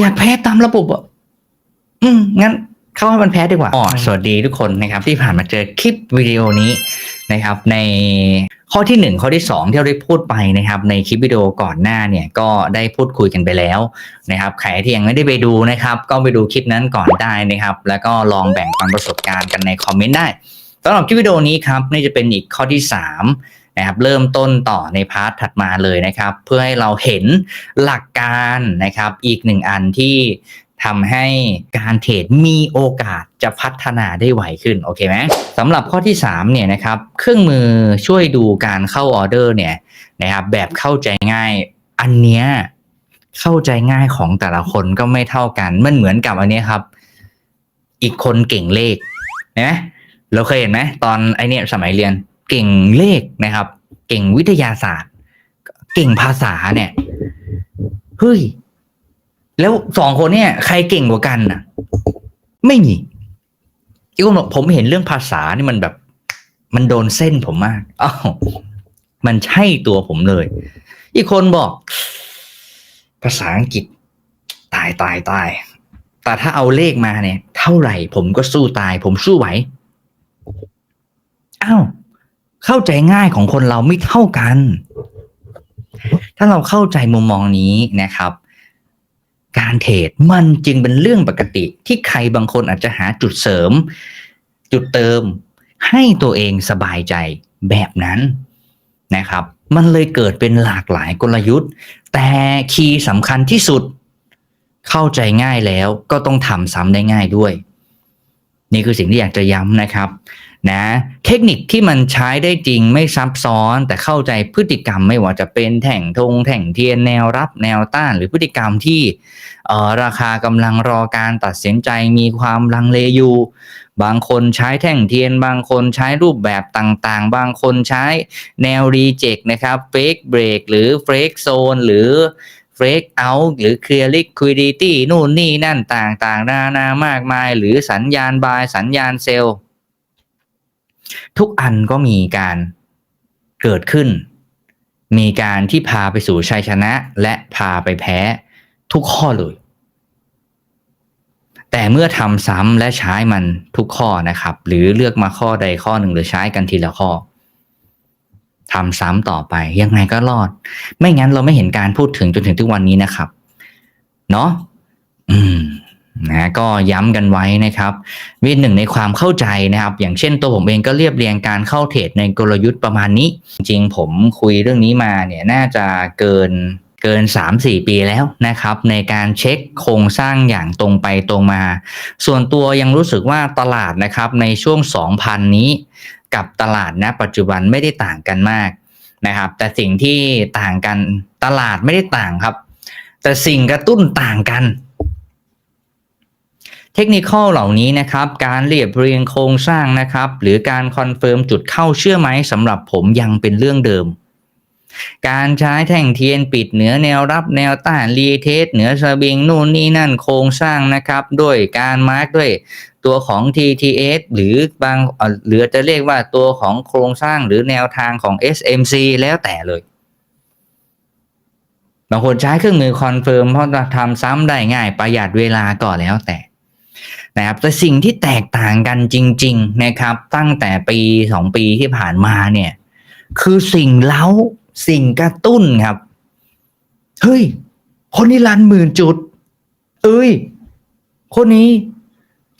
อยากแพ้ตามระบบอะอืมงั้นเข้าให้มันแพ้ดีกว่าอ๋อสวัสดีทุกคนนะครับ ที่ผ่านมาเจอคลิปวิดีโอนี้นะครับ ในข้อที่หนึ่งข้อที่สองที่เราได้พูดไปนะครับ ในคลิปวิดีโอก่อนหน้าเนี่ยก็ได้พูดคุยกันไปแล้วนะครับใครที่ยังไม่ได้ไปดูนะครับ ก็ไปดูคลิปนั้นก่อนได้นะครับ แล้วก็ลองแบ่งปันประสบการณ์กันในคอมเมนต์ได้สำหรับคลิปวิดีโอนี้ครับนี่จะเป็นอีกข้อที่สาม นะครับเริ่มต้นต่อในพาร์ทถัดมาเลยนะครับ เพื่อให้เราเห็นหลักการนะครับ อีกหนึ่งอันที่ทำให้การเทรดมีโอกาสจะพัฒนาได้ไวขึ้นโอเคไหมสำหรับข้อที่3เนี่ยนะครับเครื่องมือช่วยดูการเข้าออเดอร์เนี่ยนะครับแบบเข้าใจง่ายอันเนี้ยเข้าใจง่ายของแต่ละคนก็ไม่เท่ากัน มันเหมือนกับอันนี้ครับ อีกคนเก่งเลขเนไหมเราเคยเห็นไหมตอนไอเนี้ยสมัยเรียน เก่งเลขนะครับ เก่งวิทยาศาสตร์ เก่งภาษาเนี่ยเฮ้ยแล้วสองคนเนี่ย ใครเก่งกว่ากันน่ะ ไม่มีอีกคนบอกผมเห็นเรื่องภาษานี่มันแบบ มันโดนเส้นผมมากอ้าวมันใช่ตัวผมเลย อีกคนบอก ภาษาอังกฤษ ตายตายตาย แต่ถ้าเอาเลขมาเนี่ย เท่าไหร่ผมก็สู้ตาย ผมสู้ไหวอ้าว เข้าใจง่ายของคนเราไม่เท่ากัน ถ้าเราเข้าใจมุมมองนี้นะครับ การเทรดมันจึงเป็นเรื่องปกติที่ใครบางคนอาจจะหาจุดเสริม จุดเติม ให้ตัวเองสบายใจแบบนั้นนะครับ มันเลยเกิดเป็นหลากหลายกลยุทธ์ แต่คีย์สำคัญที่สุด เข้าใจง่ายแล้วก็ต้องทำซ้ำได้ง่ายด้วย นี่คือสิ่งที่อยากจะย้ำนะครับ นะเทคนิคที่มันใช้ได้จริงไม่ซับซ้อน แต่เข้าใจพฤติกรรมไม่ว่าจะเป็นแท่งธงแท่งเทียนแนวรับแนวต้าน หรือพฤติกรรมที่เออราคากำลังรอการตัดสินใจมีความลังเลอยู่บางคนใช้แท่งเทียน บางคนใช้รูปแบบต่างๆ บางคนใช้แนวรีเจ็คนะครับเฟกเบรกหรือเฟกโซนหรือเฟกเอาหรือ clear liquidity นู่นนี่นั่นต่างๆนานามากมาย หรือสัญญาณบายสัญญาณเซลล์ ทุกอันก็มีการเกิดขึ้น มีการที่พาไปสู่ชัยชนะ และพาไปแพ้ทุกข้อเลย แต่เมื่อทำซ้ำและใช้มันทุกข้อนะครับ หรือเลือกมาข้อใดข้อหนึ่งหรือใช้กันทีละข้อทำซ้ำต่อไปยังไงก็รอด ไม่งั้นเราไม่เห็นการพูดถึงจนถึงทุกวันนี้นะครับ เนาะอืม นะก็ย้ำกันไว้นะครับวิธีหนึ่งในความเข้าใจนะครับ อย่างเช่นตัวผมเองก็เรียบเรียงการเข้าเทรดในกลยุทธ์ประมาณนี้ จริงผมคุยเรื่องนี้มาเนี่ยน่าจะเกินเกิน 3-4 ปีแล้วนะครับ ในการเช็คโครงสร้างอย่างตรงไปตรงมา ส่วนตัวยังรู้สึกว่าตลาดนะครับในช่วง 2,000 นี้ กับตลาดณปัจจุบันไม่ได้ต่างกันมากนะครับ แต่สิ่งที่ต่างกันตลาดไม่ได้ต่างครับ แต่สิ่งกระตุ้นต่างกัน เทคนิคเหล่านี้นะครับ การเรียบเรียงโครงสร้างนะครับ หรือการคอนเฟิร์มจุดเข้าเชื่อไหมสำหรับผมยังเป็นเรื่องเดิม การใช้แท่งเทียนปิดเหนือแนวรับแนวต้านรีเทสเหนือสวิงนู่นนี่นั่นโครงสร้างนะครับด้วยการมาร์กด้วยตัวของ TTS หรือบางเหรือจะเรียกว่าตัวของโครงสร้างหรือแนวทางของ SMC แล้วแต่เลยบางคนใช้เครื่องมือคอนเฟิร์มเพราะจะทำซ้ำได้ง่ายประหยัดเวลาก็แล้วแต่ นะครับแต่สิ่งที่แตกต่างกันจริง ๆนะครับ ตั้งแต่ปีสองปีที่ผ่านมาเนี่ย คือสิ่งเล้าสิ่งกระตุ้นครับ เฮ้ย คนนี้รันหมื่นจุด เอ้ย คนนี้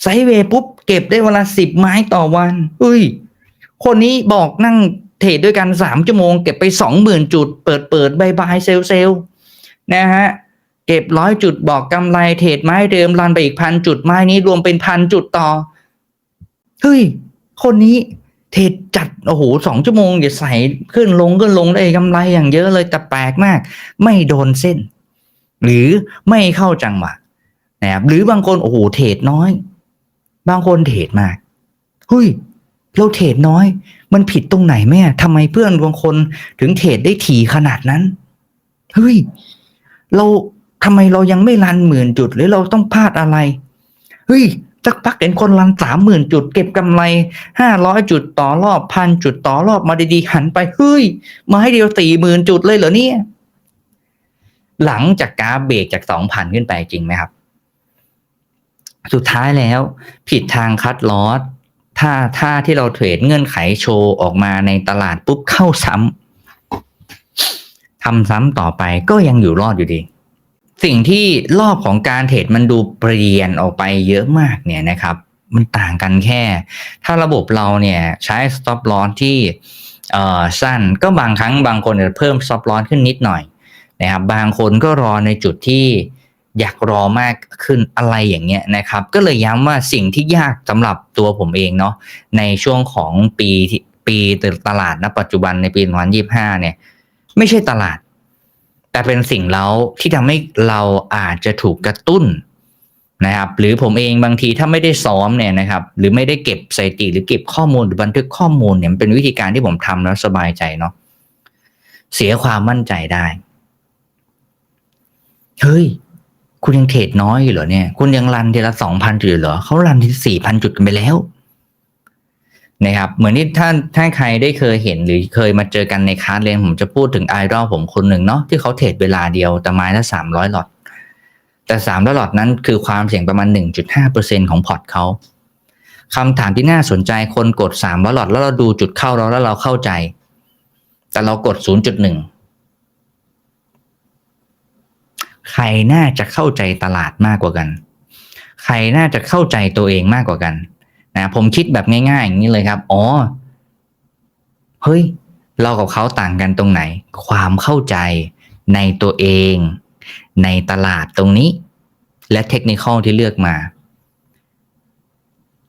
ไซเวปุ๊บเก็บได้วันละสิบไม้ต่อวันเฮ้ย คนนี้บอกนั่งเทรดด้วยกันสามชั่วโมง เก็บไปสองหมื่นจุด เปิดเปิดบายบายเซลเซลนะฮะ เก็บร้อยจุดบอกกำไรเทรดไม้เดิมรันไปอีกพันจุดไม้นี้รวมเป็นพันจุดต่อ เฮ้ย คนนี้เทรดจัดโอ้โหสองชั่วโมงอย่าใส่ขึ้นลงขึ้นลงได้กำไรอย่างเยอะเลยแต่แปลกมาก ไม่โดนเส้น หรือไม่เข้าจังหวะนะครับหรือบางคนโอ้โหเทรดน้อย บางคนเทรดมากเฮ้ยเราเทรดน้อย มันผิดตรงไหนแม่ทำไมเพื่อนบางคนถึงเทรดได้ถี่ขนาดนั้นเฮ้ยเรา ทำไมเรายังไม่รันหมื่นจุดหรือเราต้องพลาดอะไรเฮ้ยสักพักเห็นคนรันสามหมื่นจุด เก็บกำไรห้าร้อยจุดต่อรอบพันจุดต่อรอบมาดีๆหันไปเฮ้ยมาให้เดียวสี่หมื่นจุดเลยเหรอเนี่ย หลังจากกราฟเบรกจากสองพันขึ้นไปจริงไหมครับ สุดท้ายแล้ว ผิดทางคัดลอสถ้าถ้าที่เราเทรดเงื่อนไขโชว์ออกมาในตลาดปุ๊บเข้าซ้ำทำซ้ำต่อไปก็ยังอยู่รอดอยู่ดี สิ่งที่รอบของการเทรดมันดูเปลี่ยนออกไปเยอะมากเนี่ยนะครับ มันต่างกันแค่ ถ้าระบบเราเนี่ยใช้ stop loss ที่สั้นก็บางครั้งบางคนจะเพิ่ม stop loss ขึ้นนิดหน่อยนะครับบางคนก็รอในจุดที่อยากรอมากขึ้นอะไรอย่างเงี้ยนะครับ ก็เลยย้ำว่าสิ่งที่ยากสำหรับตัวผมเองเนาะในช่วงของปีที่ปีตลาดณปัจจุบันในปี2025เนี่ย ไม่ใช่ตลาด แต่เป็นสิ่งเล้าที่ทำให้เราอาจจะถูกกระตุ้นนะครับ หรือผมเองบางทีถ้าไม่ได้ซ้อมเนี่ยนะครับ หรือไม่ได้เก็บสถิติหรือเก็บข้อมูลหรือบันทึกข้อมูลเนี่ยมันเป็นวิธีการที่ผมทำแล้วสบายใจเนาะเสียความมั่นใจได้เฮ้ยคุณยังเทรดน้อยอยู่เหรอเนี่ย คุณยังรันทีละสองพันจุดเหรอเขารันที่สี่พันจุดกันไปแล้ว นะครับเหมือนที่ท่านถ้าใครได้เคยเห็นหรือเคยมาเจอกันในคลาสเรียนผมจะพูดถึงไอดอลผมคนหนึ่งเนาะที่เขาเทรดเวลาเดียวแต่ไม้ละสามร้อยหลอด แต่สามร้อยหลอดนั้นคือความเสี่ยงประมาณหนึ่งจุดห้าเปอร์เซ็นของพอร์ตเขาคำถามที่น่าสนใจคนกดสามร้อยหลอดแล้วเราดูจุดเข้าเราแล้วเราเข้าใจ แต่เรากดศูนย์จุดหนึ่งใครน่าจะเข้าใจตลาดมากกว่ากัน ใครน่าจะเข้าใจตัวเองมากกว่ากัน นะผมคิดแบบง่ายๆอย่างนี้เลยครับ อ๋อ เฮ้ย เรากับเขาต่างกันตรงไหน ความเข้าใจในตัวเอง ในตลาดตรงนี้ และเทคนิคที่เลือกมา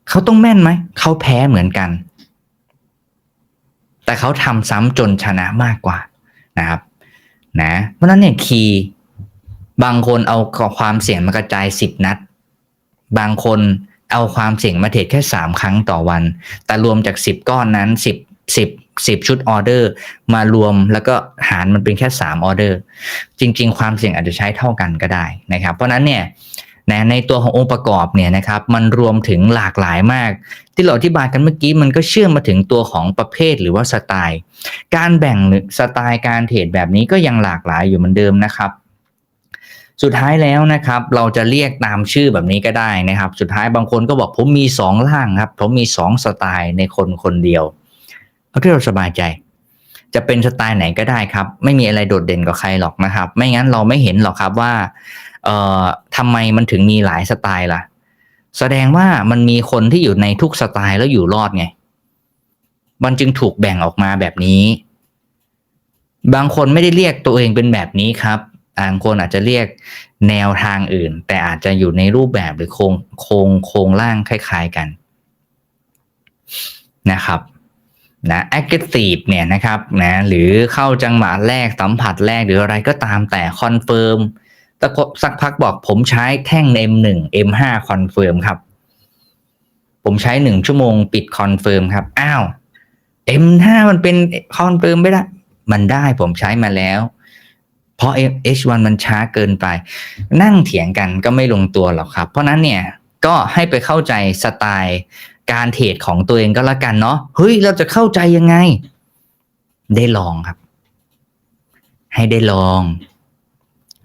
เขาต้องแม่นไหม เขาแพ้เหมือนกัน แต่เขาทำซ้ำจนชนะมากกว่านะครับ นะ เพราะนั้นเนี่ยคีย์บางคนเอาความเสี่ยงมากระจายสิบนัด บางคน เอาความเสี่ยงมาเทรดแค่สามครั้งต่อวัน แต่รวมจากสิบก้อนนั้นสิบสิบสิบชุดออเดอร์ มารวมแล้วก็หารมันเป็นแค่สามออเดอร์ จริง ๆ ความเสี่ยงอาจจะใช้เท่ากันก็ได้นะครับ เพราะนั้นเนี่ยนะในตัวขององค์ประกอบเนี่ยนะครับมันรวมถึงหลากหลายมาก ที่เราอธิบายกันเมื่อกี้มันก็เชื่อมมาถึงตัวของประเภทหรือว่าสไตล์ การแบ่งสไตล์การเทรดแบบนี้ก็ยังหลากหลายอยู่เหมือนเดิมนะครับ สุดท้ายแล้วนะครับ เราจะเรียกตามชื่อแบบนี้ก็ได้นะครับ สุดท้ายบางคนก็บอกผมมีสองล่างครับ ผมมีสองสไตล์ในคนคนเดียวเอาที่เราสบายใจ จะเป็นสไตล์ไหนก็ได้ครับ ไม่มีอะไรโดดเด่นกว่าใครหรอกนะครับ ไม่งั้นเราไม่เห็นหรอกครับว่าเอ่อทำไมมันถึงมีหลายสไตล์ล่ะ แสดงว่ามันมีคนที่อยู่ในทุกสไตล์แล้วอยู่รอดไง มันจึงถูกแบ่งออกมาแบบนี้ บางคนไม่ได้เรียกตัวเองเป็นแบบนี้ครับ บางคนอาจจะเรียกแนวทางอื่น แต่อาจจะอยู่ในรูปแบบหรือโครงโครงโครงร่างคล้ายๆกันนะครับนะ aggressive เนี่ยนะครับนะหรือเข้าจังหวะแรกสัมผัสแรกหรืออะไรก็ตามแต่คอนเฟิร์มสักพักบอกผมใช้แท่ง M1 M5 คอนเฟิร์มครับ ผมใช้หนึ่งชั่วโมงปิดคอนเฟิร์มครับ อ้าว M5 มันเป็นคอนเฟิร์มไม่ได้ มันได้ผมใช้มาแล้ว เพราะ H1 มันช้าเกินไป นั่งเถียงกันก็ไม่ลงตัวหรอกครับ เพราะนั้นเนี่ยก็ให้ไปเข้าใจสไตล์การเทรดของตัวเองก็แล้วกันเนาะเฮ้ยเราจะเข้าใจยังไง ได้ลองครับ ให้ได้ลอง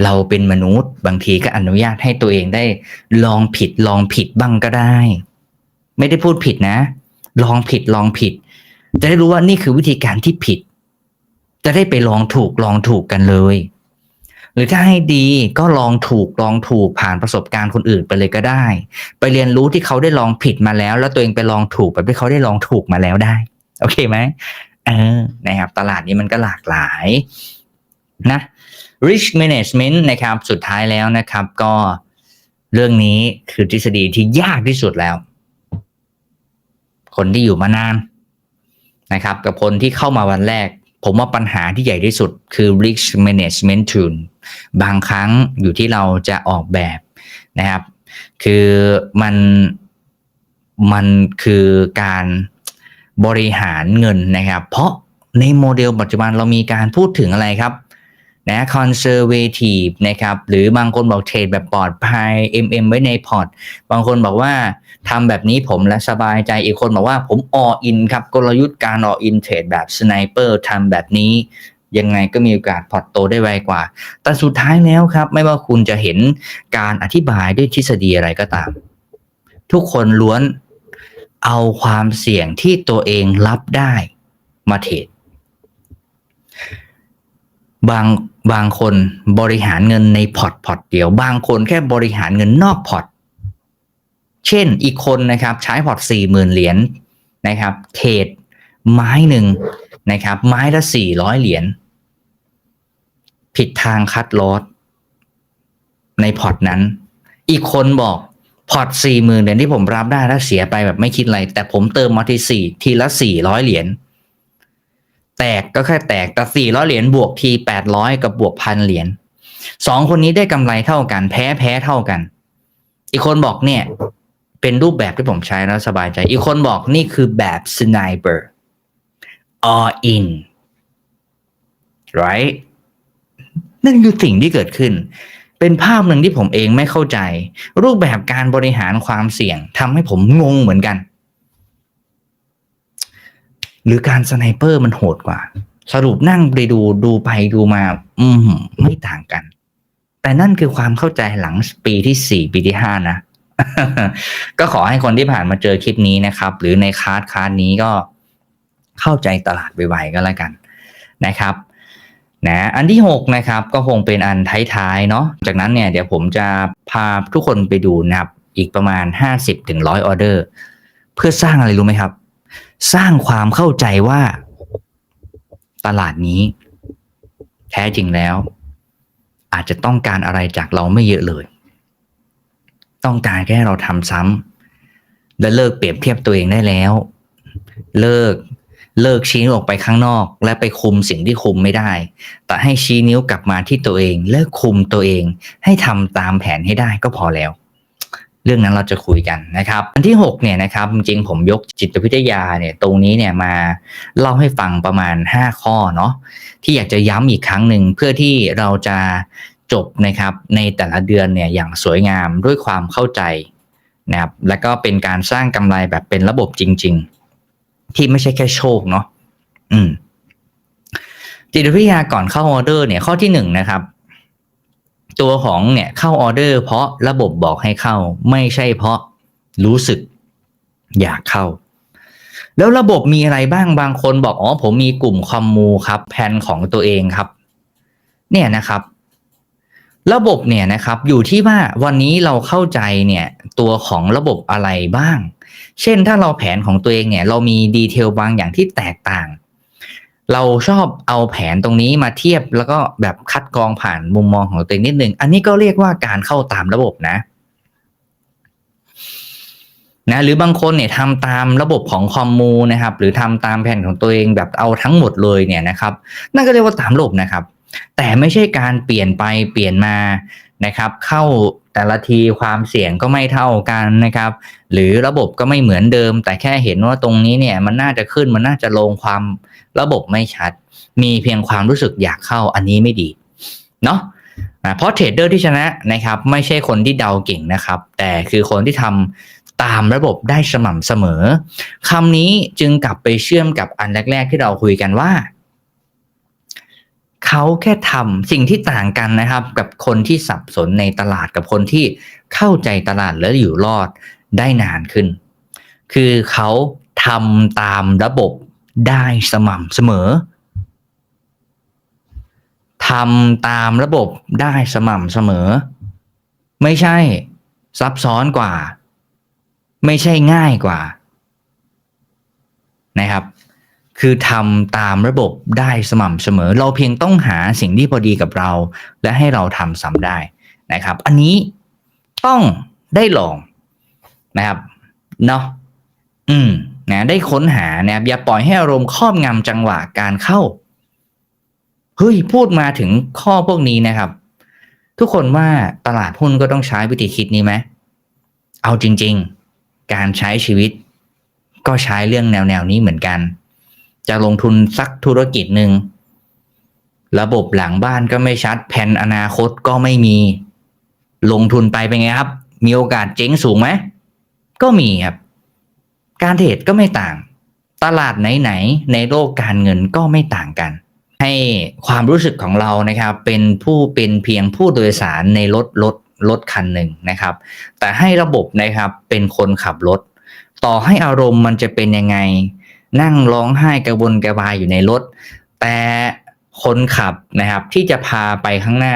เราเป็นมนุษย์ บางทีก็อนุญาตให้ตัวเองได้ ลองผิดลองผิดบ้างก็ได้ ไม่ได้พูดผิดนะ ลองผิดลองผิด จะได้รู้ว่านี่คือวิธีการที่ผิด จะได้ไปลองถูกลองถูกกันเลย หรือถ้าให้ดีก็ลองถูกลองถูกผ่านประสบการณ์คนอื่นไปเลยก็ได้ ไปเรียนรู้ที่เขาได้ลองผิดมาแล้ว แล้วตัวเองไปลองถูกแบบที่เขาได้ลองถูกมาแล้วได้ โอเคไหมเออนะครับ ตลาดนี้มันก็หลากหลายนะ rich management นะครับ สุดท้ายแล้วนะครับ ก็เรื่องนี้คือทฤษฎีที่ยากที่สุดแล้ว คนที่อยู่มานานนะครับ กับคนที่เข้ามาวันแรก ผมว่าปัญหาที่ใหญ่ที่สุดคือ rich management tool บางครั้งอยู่ที่เราจะออกแบบนะครับ คือมันมันคือการบริหารเงินนะครับ เพราะในโมเดลปัจจุบันเรามีการพูดถึงอะไรครับ นะ conservative นะครับ หรือบางคนบอกเทรดแบบปลอดภัย MM ไว้ในพอร์ต บางคนบอกว่าทำแบบนี้ผมและสบายใจ อีกคนบอกว่าผม all in ครับ กลยุทธ์การ all in เทรดแบบ sniper ทำแบบนี้ยังไงก็มีโอกาสพอร์ตโตได้ไวกว่า แต่สุดท้ายแล้วครับ ไม่ว่าคุณจะเห็นการอธิบายด้วยทฤษฎีอะไรก็ตาม ทุกคนล้วนเอาความเสี่ยงที่ตัวเองรับได้มาเทรด บางบางคนบริหารเงินในพอร์ตพอร์ตเดียว บางคนแค่บริหารเงินนอกพอร์ต เช่นอีกคนนะครับใช้พอร์ตสี่หมื่นเหรียญนะครับ เทรดไม้หนึ่งนะครับ ไม้ละสี่ร้อยเหรียญผิดทางคัดลอสในพอร์ตนั้น อีกคนบอกพอร์ตสี่หมื่นเหรียญที่ผมรับได้แล้วเสียไปแบบไม่คิดอะไร แต่ผมเติมมาทีสี่ทีละสี่ร้อยเหรียญ แตกก็แค่แตกแต่สี่ร้อยเหรียญบวกทีแปดร้อยกับบวกพันเหรียญสองคนนี้ได้กำไรเท่ากัน แพ้แพ้เท่ากัน อีกคนบอกเนี่ย เป็นรูปแบบที่ผมใช้แล้วสบายใจ อีกคนบอกนี่คือแบบ sniper all in right นั่นคือสิ่งที่เกิดขึ้น เป็นภาพหนึ่งที่ผมเองไม่เข้าใจ รูปแบบการบริหารความเสี่ยงทำให้ผมงงเหมือนกัน หรือการสไนเปอร์มันโหดกว่า สรุปนั่งไปดูดูไปดูมา อืมไม่ต่างกัน แต่นั่นคือความเข้าใจหลังปีที่สี่ปีที่ห้านะ ก็ขอให้คนที่ผ่านมาเจอคลิปนี้นะครับ หรือในคลาสคลาสนี้ก็เข้าใจตลาดไวๆก็แล้วกันนะครับนะอันที่ 6 นะครับก็คงเป็นอันท้ายๆเนาะจากนั้นเนี่ยเดี๋ยวผมจะพาทุกคนไปดูนะครับ อีกประมาณ 50ถึง100ออเดอร์ เพื่อสร้างอะไรรู้ไหมครับ สร้างความเข้าใจว่า ตลาดนี้ แท้จริงแล้ว อาจจะต้องการอะไรจากเราไม่เยอะเลย ต้องการแค่เราทำซ้ำและเลิกเปรียบเทียบตัวเองได้แล้ว เลิกเลิกชี้นิ้วออกไปข้างนอก และไปคุมสิ่งที่คุมไม่ได้ แต่ให้ชี้นิ้วกลับมาที่ตัวเอง เลิกคุมตัวเอง ให้ทำตามแผนให้ได้ก็พอแล้ว รื่องนั้นเราจะคุยกันนะครับ อันที่6เนี่ยนะครับจริงผมยกจิตวิทยาเนี่ยตรงนี้เนี่ยมาเล่าให้ฟังประมาณ 5 ข้อเนาะที่อยากจะย้ำอีกครั้งหนึ่งเพื่อที่เราจะจบนะครับในแต่ละเดือนเนี่ยอย่างสวยงามด้วยความเข้าใจนะครับและก็เป็นการสร้างกำไรแบบเป็นระบบจริง ๆ ที่ไม่ใช่แค่โชคเนาะอืมจิตวิทยาก่อนเข้าออเดอร์เนี่ยข้อที่หนึ่งนะครับ ตัวของเนี่ยเข้าออเดอร์เพราะระบบบอกให้เข้า ไม่ใช่เพราะรู้สึกอยากเข้า แล้วระบบมีอะไรบ้างบางคนบอกอ๋อผมมีกลุ่มคอมมูครับแผนของตัวเองครับ เนี่ยนะครับ ระบบเนี่ยนะครับอยู่ที่ว่าวันนี้เราเข้าใจเนี่ยตัวของระบบอะไรบ้าง เช่นถ้าเราแผนของตัวเองเนี่ยเรามีดีเทลบางอย่างที่แตกต่าง เราชอบเอาแผนตรงนี้มาเทียบแล้วก็แบบคัดกรองผ่านมุมมองของตัวเองนิดนึง อันนี้ก็เรียกว่าการเข้าตามระบบนะนะหรือบางคนเนี่ยทำตามระบบของคอมมูนะครับ หรือทำตามแผนของตัวเองแบบเอาทั้งหมดเลยเนี่ยนะครับ นั่นก็เรียกว่าตามระบบนะครับ แต่ไม่ใช่การเปลี่ยนไปเปลี่ยนมานะครับ เข้าแต่ละทีความเสี่ยงก็ไม่เท่ากันนะครับ หรือระบบก็ไม่เหมือนเดิม แต่แค่เห็นว่าตรงนี้เนี่ยมันน่าจะขึ้นมันน่าจะลงความระบบไม่ชัด มีเพียงความรู้สึกอยากเข้าอันนี้ไม่ดีเนาะเพราะเทรดเดอร์ที่ชนะนะครับ ไม่ใช่คนที่เดาเก่งนะครับ แต่คือคนที่ทำตามระบบได้สม่ำเสมอคำนี้จึงกลับไปเชื่อมกับอันแรก ๆ ที่เราคุยกันว่า เขาแค่ทำสิ่งที่ต่างกันนะครับ กับคนที่สับสนในตลาดกับคนที่เข้าใจตลาดและอยู่รอดได้นานขึ้น คือเขาทำตามระบบได้สม่ำเสมอทำตามระบบได้สม่ำเสมอ ไม่ใช่ซับซ้อนกว่า ไม่ใช่ง่ายกว่า นะครับ คือทำตามระบบได้สม่ำเสมอ เราเพียงต้องหาสิ่งที่พอดีกับเรา และให้เราทำซ้ำได้นะครับ อันนี้ต้องได้ลองนะครับเนาะอืมนะได้ค้นหานะครับอย่าปล่อยให้อารมณ์ครอบงำจังหวะการเข้าเฮ้ยพูดมาถึงข้อพวกนี้นะครับ ทุกคนว่าตลาดหุ้นก็ต้องใช้วิธีคิดนี้ไหมเอาจริง ๆ การใช้ชีวิต ก็ใช้เรื่องแนวๆนี้เหมือนกัน จะลงทุนสักธุรกิจหนึ่งระบบหลังบ้านก็ไม่ชัดแผนอนาคตก็ไม่มี ลงทุนไปเป็นไงครับ มีโอกาสเจ๊งสูงไหมก็มีครับ การเทรดก็ไม่ต่าง ตลาดไหนๆในโลกการเงินก็ไม่ต่างกัน ให้ความรู้สึกของเรานะครับ เป็นผู้เป็นเพียงผู้โดยสารในรถรถรถคันหนึ่งนะครับ แต่ให้ระบบนะครับเป็นคนขับรถ ต่อให้อารมณ์มันจะเป็นยังไง นั่งร้องไห้กระวนกระวายอยู่ในรถ แต่คนขับนะครับที่จะพาไปข้างหน้า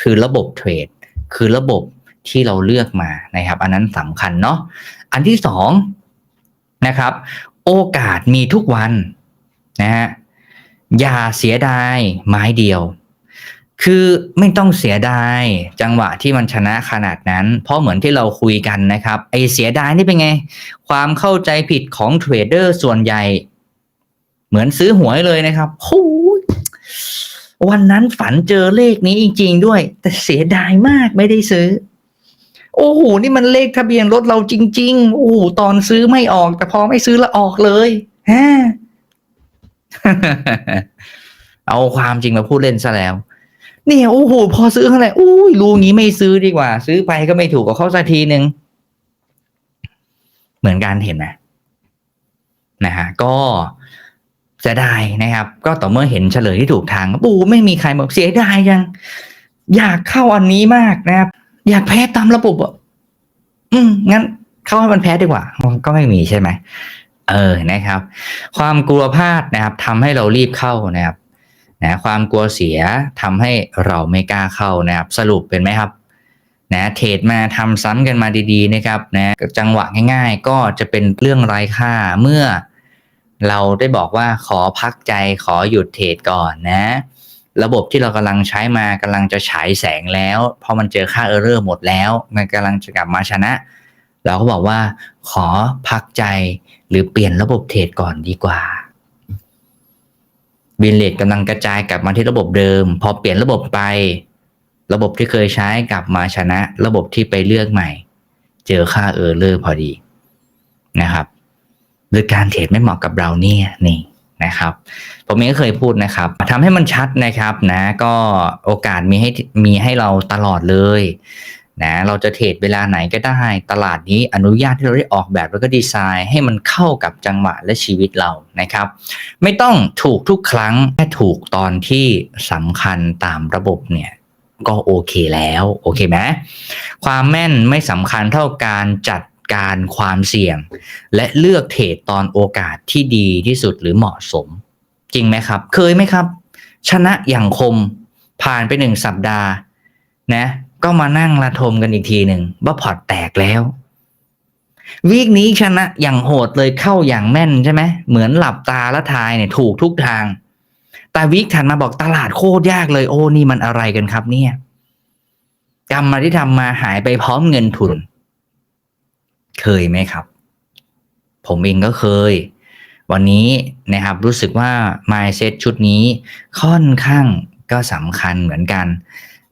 คือระบบเทรด คือระบบที่เราเลือกมานะครับ อันนั้นสำคัญเนาะอันที่สองนะครับ โอกาสมีทุกวันนะฮะอย่าเสียดายไม้เดียว คือไม่ต้องเสียดายจังหวะที่มันชนะขนาดนั้น เพราะเหมือนที่เราคุยกันนะครับ ไอเสียดายนี่เป็นไง ความเข้าใจผิดของเทรดเดอร์ส่วนใหญ่ เหมือนซื้อหวยเลยนะครับโอ้วันนั้นฝันเจอเลขนี้จริง ๆ ด้วย แต่เสียดายมากไม่ได้ซื้อ โอ้โหนี่มันเลขทะเบียนรถเราจริง ๆ โอ้โหตอนซื้อไม่ออก แต่พอไม่ซื้อแล้วออกเลยฮะเอาความจริงมาพูดเล่นซะแล้ว เนี่ยโอ้โหพอซื้อเท่าไหร่อุ้ยรู้งี้ไม่ซื้อดีกว่า ซื้อไปก็ไม่ถูกกับเขาสักทีหนึ่งเหมือนกันเห็นไหมนะฮะก็จะได้นะครับ ก็ต่อเมื่อเห็นเฉลยที่ถูกทางปูไม่มีใครบอกเสียดายยัง อยากเข้าอันนี้มากนะครับ อยากแพ้ตามระบบอะอืมงั้นเข้าให้มันแพ้ดีกว่าก็ไม่มีใช่ไหมเออนะครับ ความกลัวพลาดนะครับทำให้เรารีบเข้านะครับ นะความกลัวเสียทำให้เราไม่กล้าเข้านะครับ สรุปเป็นไหมครับนะเทรดมาทำซ้ำกันมาดีๆนะครับนะจังหวะง่าย ๆ ก็จะเป็นเรื่องไร้ค่าเมื่อ เราได้บอกว่าขอพักใจขอหยุดเทรดก่อนนะ ระบบที่เรากำลังใช้มากำลังจะฉายแสงแล้วพอมันเจอค่าเออร์เรอร์หมดแล้ว มันกำลังจะกลับมาชนะ เราก็บอกว่าขอพักใจหรือเปลี่ยนระบบเทรดก่อนดีกว่า บินเลทกำลังกระจายกลับมาที่ระบบเดิม พอเปลี่ยนระบบไป ระบบที่เคยใช้กลับมาชนะ ระบบที่ไปเลือกใหม่ เจอค่าเออร์เลอร์พอดีนะครับหรือการเทรดไม่เหมาะกับเราเนี่ยนี่นะครับผมเองก็เคยพูดนะครับทำให้มันชัดนะครับนะก็โอกาสมีให้มีให้เราตลอดเลย นะเราจะเทรดเวลาไหนก็ได้ ตลาดนี้อนุญาตที่เราได้ออกแบบแล้วก็ดีไซน์ ให้มันเข้ากับจังหวะและชีวิตเรานะครับ ไม่ต้องถูกทุกครั้งแค่ถูกตอนที่สำคัญตามระบบเนี่ยก็โอเคแล้วโอเคไหมความแม่นไม่สำคัญเท่าการจัดการความเสี่ยง และเลือกเทรดตอนโอกาสที่ดีที่สุดหรือเหมาะสม จริงไหมครับ เคยไหมครับ ชนะอย่างคมผ่านไปหนึ่งสัปดาห์นะ ก็มานั่งระทมกันอีกทีหนึ่งว่าพอร์ตแตกแล้ว วีคนี้ชนะอย่างโหดเลยเข้าอย่างแม่นใช่ไหมเหมือนหลับตาแล้วทายเนี่ยถูกทุกทาง แต่วีคถัดมาบอกตลาดโคตรยากเลยโอ้นี่มันอะไรกันครับเนี่ยกรรมมาที่ทำมาหายไปพร้อมเงินทุน เคยไหมครับ ผมเองก็เคย วันนี้นะครับรู้สึกว่า mindset ชุดนี้ค่อนข้างก็สำคัญเหมือนกัน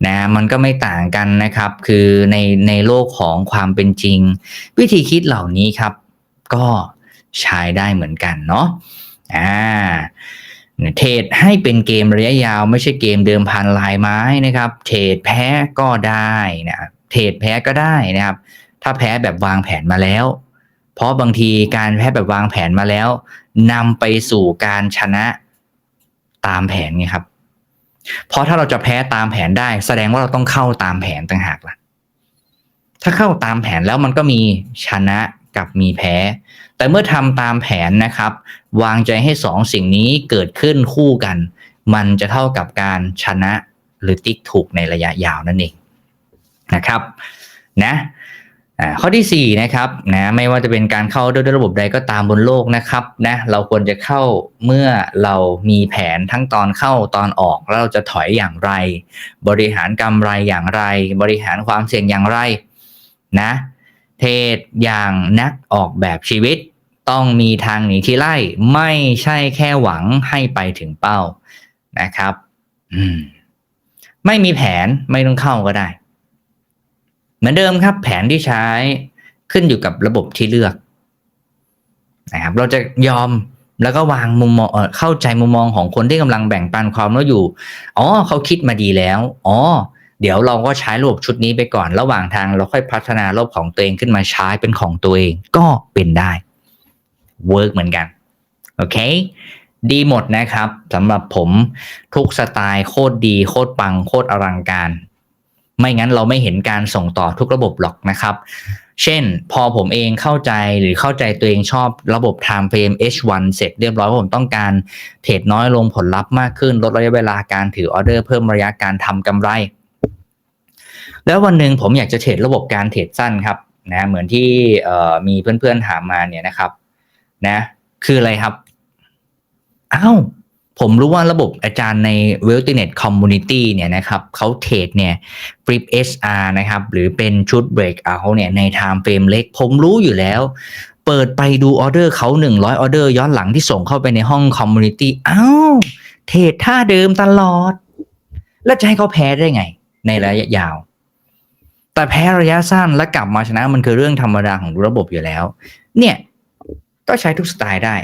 นะมันก็ไม่ต่างกันนะครับ คือในในโลกของความเป็นจริง วิธีคิดเหล่านี้ครับ ก็ใช้ได้เหมือนกันเนาะอ่าเทรดให้เป็นเกมระยะยาวไม่ใช่เกมเดิมพันลายไม้นะครับ เทรดแพ้ก็ได้นะเทรดแพ้ก็ได้นะครับ ถ้าแพ้แบบวางแผนมาแล้ว เพราะบางทีการแพ้แบบวางแผนมาแล้วนำไปสู่การชนะตามแผนไงครับ เพราะถ้าเราจะแพ้ตามแผนได้ แสดงว่าเราต้องเข้าตามแผนต่างหากล่ะ ถ้าเข้าตามแผนแล้วมันก็มีชนะกับมีแพ้ แต่เมื่อทำตามแผนนะครับ วางใจให้สองสิ่งนี้เกิดขึ้นคู่กัน มันจะเท่ากับการชนะหรือติ๊กถูกในระยะยาวนั่นเองนะครับ นะ ข้อที่4นะครับนะไม่ว่าจะเป็นการเข้าด้วยระบบใดก็ตามบนโลกนะครับนะเราควรจะเข้าเมื่อเรามีแผนทั้งตอนเข้าตอนออกแล้วเราจะถอยอย่างไร บริหารกำไรอย่างไร บริหารความเสี่ยงอย่างไรนะเทรดอย่างนักออกแบบชีวิต ต้องมีทางหนีที่ไล่ไม่ใช่แค่หวังให้ไปถึงเป้านะครับอืมไม่มีแผนไม่ต้องเข้าก็ได้ เหมือนเดิมครับ แผนที่ใช้ขึ้นอยู่กับระบบที่เลือกนะครับ เราจะยอมแล้วก็วางมุมมองเข้าใจมุมมองของคนที่กำลังแบ่งปันความรู้อยู่ อ๋อเขาคิดมาดีแล้ว อ๋อ เดี๋ยวเราก็ใช้ระบบชุดนี้ไปก่อน ระหว่างทางเราค่อยพัฒนาระบบของตัวเองขึ้นมาใช้เป็นของตัวเองก็เป็นได้เวิร์กเหมือนกัน โอเค ดีหมดนะครับสำหรับผมทุกสไตล์โคตรดี โคตรปัง โคตรอลังการ ไม่งั้นเราไม่เห็นการส่งต่อทุกระบบหรอกนะครับ เช่นพอผมเองเข้าใจหรือเข้าใจตัวเองชอบระบบ time frame H1 เสร็จเรียบร้อยผมต้องการเทรดน้อยลงผลลัพธ์มากขึ้น ลดระยะเวลาการถือออเดอร์เพิ่มระยะการทำกำไร แล้ววันหนึ่งผมอยากจะเทรดระบบการเทรดสั้นครับนะเหมือนที่มีเพื่อนๆถามมาเนี่ยนะครับ นะ คืออะไรครับอ้าว ผมรู้ว่าระบบอาจารย์ใน w e l t h n e t Community เนี่ยนะครับเขาเทรดเนี่ย Flip SR นะครับหรือเป็นชุด Break Out เนี่ยใน Time Frame เล็ก ผมรู้อยู่แล้ว เปิดไปดูออเดอร์เขา 100 ออเดอร์ย้อนหลังที่ส่งเข้าไปในห้อง Community อ้าวเทรดท่าเดิมตลอด แล้วจะให้เขาแพ้ได้ไง ในระยะยาว แต่แพ้ระยะสั้นและกลับมาชนะมันคือเรื่องธรรมดาของระบบอยู่แล้ว เนี่ยก็ใช้ทุกสไตล์ได้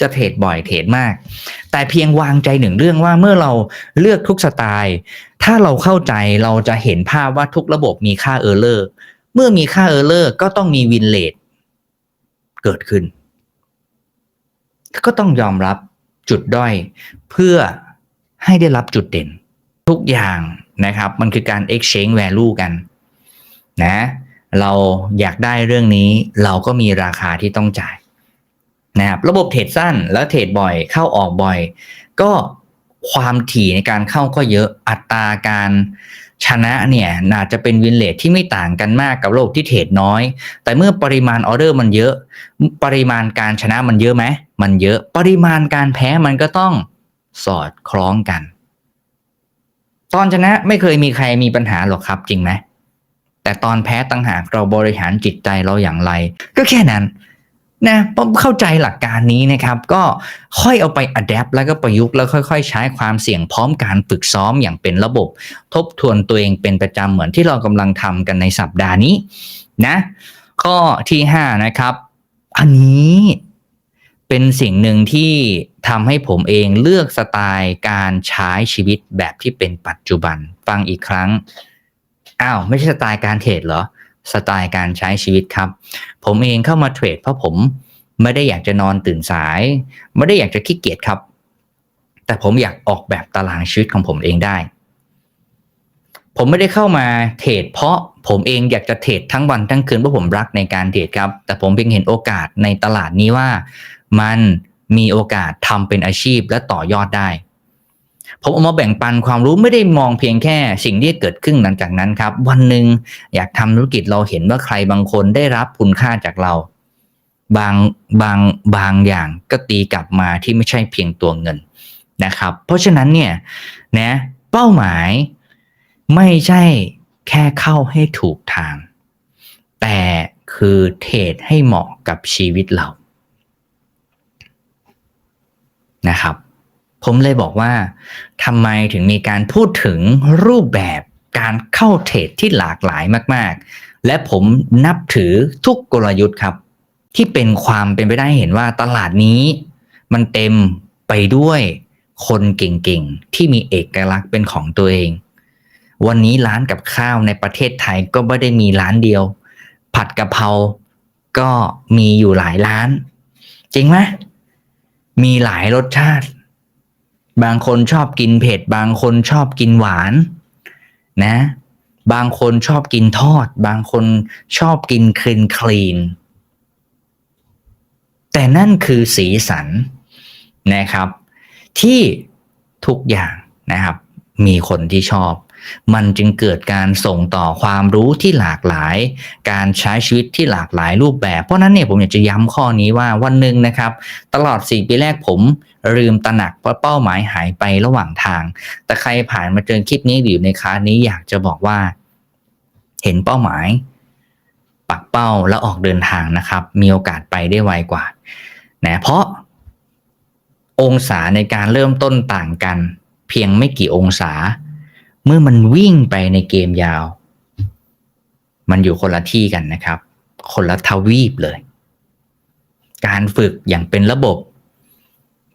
จะเทรดบ่อยเทรดมาก แต่เพียงวางใจหนึ่งเรื่องว่าเมื่อเราเลือกทุกสไตล์ ถ้าเราเข้าใจเราจะเห็นภาพว่าทุกระบบมีค่าเออร์เลอร์เมื่อมีค่าเออร์เลอร์ก็ต้องมีวินเลทเกิดขึ้น ก็ต้องยอมรับจุดด้อยเพื่อให้ได้รับจุดเด่น ทุกอย่างนะครับ มันคือการ exchange value กันนะ เราอยากได้เรื่องนี้เราก็มีราคาที่ต้องจ่าย นะครับระบบเทรดสั้นแล้วเทรดบ่อยเข้าออกบ่อย ก็ความถี่ในการเข้าก็เยอะอัตราการชนะเนี่ยอาจจะเป็นวินเลทที่ไม่ต่างกันมากกับระบบที่เทรดน้อย แต่เมื่อปริมาณออเดอร์มันเยอะ ปริมาณการชนะมันเยอะไหมมันเยอะปริมาณการแพ้มันก็ต้องสอดคล้องกัน ตอนชนะไม่เคยมีใครมีปัญหาหรอกครับจริงไหมแต่ตอนแพ้ตั้งหากเราบริหารจิตใจเราอย่างไร ก็แค่นั้น นะผมเข้าใจหลักการนี้นะครับ ก็ค่อยเอาไปอัดแอปแล้วก็ประยุกต์แล้วค่อย ๆ ใช้ความเสี่ยงพร้อมการฝึกซ้อมอย่างเป็นระบบ ทบทวนตัวเองเป็นประจำเหมือนที่เรากำลังทำกันในสัปดาห์นี้นะข้อที่ 5 นะครับ อันนี้เป็นสิ่งหนึ่งที่ทำให้ผมเองเลือกสไตล์การใช้ชีวิตแบบที่เป็นปัจจุบัน ฟังอีกครั้งอ้าวไม่ใช่สไตล์การเทรดเหรอ สไตล์การใช้ชีวิตครับ ผมเองเข้ามาเทรดเพราะผมไม่ได้อยากจะนอนตื่นสาย ไม่ได้อยากจะขี้เกียจครับ แต่ผมอยากออกแบบตารางชีวิตของผมเองได้ ผมไม่ได้เข้ามาเทรดเพราะผมเองอยากจะเทรดทั้งวันทั้งคืนเพราะผมรักในการเทรดครับ แต่ผมเพียงเห็นโอกาสในตลาดนี้ว่า มันมีโอกาสทำเป็นอาชีพและต่อยอดได้ ผมเอามาแบ่งปันความรู้ไม่ได้มองเพียงแค่สิ่งที่เกิดขึ้นหลังจากนั้นครับ วันหนึ่งอยากทำธุรกิจเราเห็นว่าใครบางคนได้รับคุณค่าจากเรา บางบางบางอย่างก็ตีกลับมาที่ไม่ใช่เพียงตัวเงินนะครับ เพราะฉะนั้นเนี่ยนะเป้าหมายไม่ใช่แค่เข้าให้ถูกทาง แต่คือเทรดให้เหมาะกับชีวิตเรานะครับ ผมเลยบอกว่าทำไมถึงมีการพูดถึงรูปแบบการเข้าเทรดที่หลากหลายมาก ๆ และผมนับถือทุกกลยุทธ์ครับ ที่เป็นความเป็นไปได้เห็นว่าตลาดนี้ มันเต็มไปด้วยคนเก่งๆ ที่มีเอกลักษณ์เป็นของตัวเอง วันนี้ร้านกับข้าวในประเทศไทยก็ไม่ได้มีร้านเดียว ผัดกะเพราก็มีอยู่หลายร้าน จริงไหมมีหลายรสชาติ บางคนชอบกินเผ็ด บางคนชอบกินหวานนะ บางคนชอบกินทอด บางคนชอบกินคลีนคลีน แต่นั่นคือสีสันนะครับ ที่ทุกอย่างนะครับ มีคนที่ชอบ มันจึงเกิดการส่งต่อความรู้ที่หลากหลาย การใช้ชีวิตที่หลากหลายรูปแบบ เพราะนั้นเนี่ยผมอยากจะย้ำข้อนี้ว่าวันหนึ่งนะครับ ตลอด 4 ปีแรกผม ลืมตระหนักเพราเป้าหมายหายไประหว่างทาง แต่ใครผ่านมาเจอคลิปนี้หรือยู่ในคลาสนี้อยากจะบอกว่า เห็นเป้าหมาย ปักเป้าแล้วออกเดินทางนะครับ มีโอกาสไปได้ไวกว่านะเพราะ องศาในการเริ่มต้นต่างกัน เพียงไม่กี่องศา เมื่อมันวิ่งไปในเกมยาว มันอยู่คนละที่กันนะครับ คนละทวีปเลย การฝึกอย่างเป็นระบบ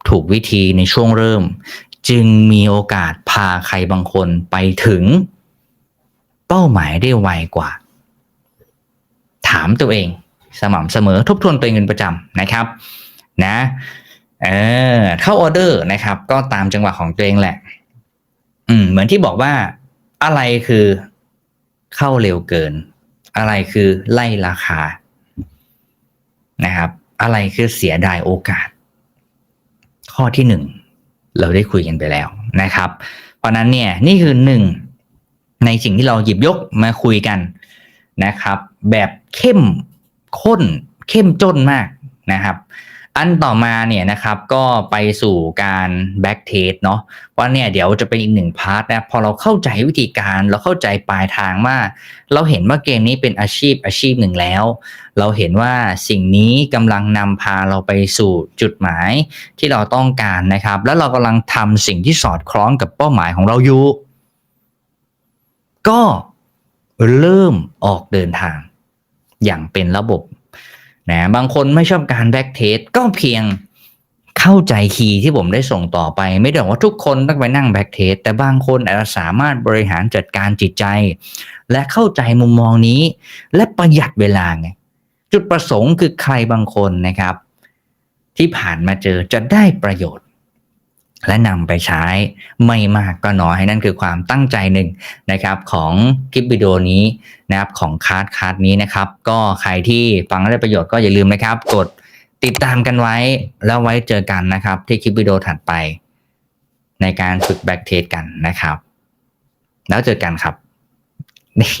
ถูกวิธีในช่วงเริ่ม จึงมีโอกาสพาใครบางคนไปถึง เป้าหมายได้ไวกว่า ถามตัวเอง สม่ำเสมอทบทวนตัวเองเป็นประจำนะครับ นะเออเข้าออเดอร์นะครับ ก็ตามจังหวะของตัวเองแหละ อืม เหมือนที่บอกว่าอะไรคือเข้าเร็วเกิน อะไรคือไล่ราคานะครับ อะไรคือเสียดายโอกาส ข้อที่หนึ่งเราได้คุยกันไปแล้วนะครับ เพราะนั้นเนี่ยนี่คือหนึ่งในสิ่งที่เราหยิบยกมาคุยกันนะครับ แบบเข้มข้นเข้มจนมากนะครับ อันต่อมาเนี่ยนะครับก็ไปสู่การแบ็กเทสเนาะว่าเนี่ยเดี๋ยวจะเป็นอีกหนึ่งพาร์ทนะพอเราเข้าใจวิธีการเราเข้าใจปลายทางว่า เราเห็นว่าเกมนี้เป็นอาชีพอาชีพหนึ่งแล้ว เราเห็นว่าสิ่งนี้กำลังนำพาเราไปสู่จุดหมายที่เราต้องการนะครับ แล้วเรากำลังทำสิ่งที่สอดคล้องกับเป้าหมายของเราอยู่ ก็เริ่มออกเดินทางอย่างเป็นระบบ นะบางคนไม่ชอบการแบ็กเทสก็เพียงเข้าใจคีย์ที่ผมได้ส่งต่อไป ไม่ได้ว่าทุกคนต้องไปนั่งแบ็กเทสแต่บางคนอาจจะสามารถบริหารจัดการจิตใจ และเข้าใจมุมมองนี้ และประหยัดเวลาไงจุดประสงค์คือใครบางคนนะครับ ที่ผ่านมาเจอจะได้ประโยชน์ และนำไปใช้ไม่มากก็น้อยนั่นคือความตั้งใจหนึ่งนะครับของคลิปวิดีโอนี้นะครับของคาร์ดคาร์ดนี้นะครับ ก็ใครที่ฟังได้ประโยชน์ก็อย่าลืมนะครับ กดติดตามกันไว้แล้วไว้เจอกันนะครับ ที่คลิปวิดีโอถัดไป ในการฝึกแบ็กเทสกันนะครับ แล้วเจอกันครับนี่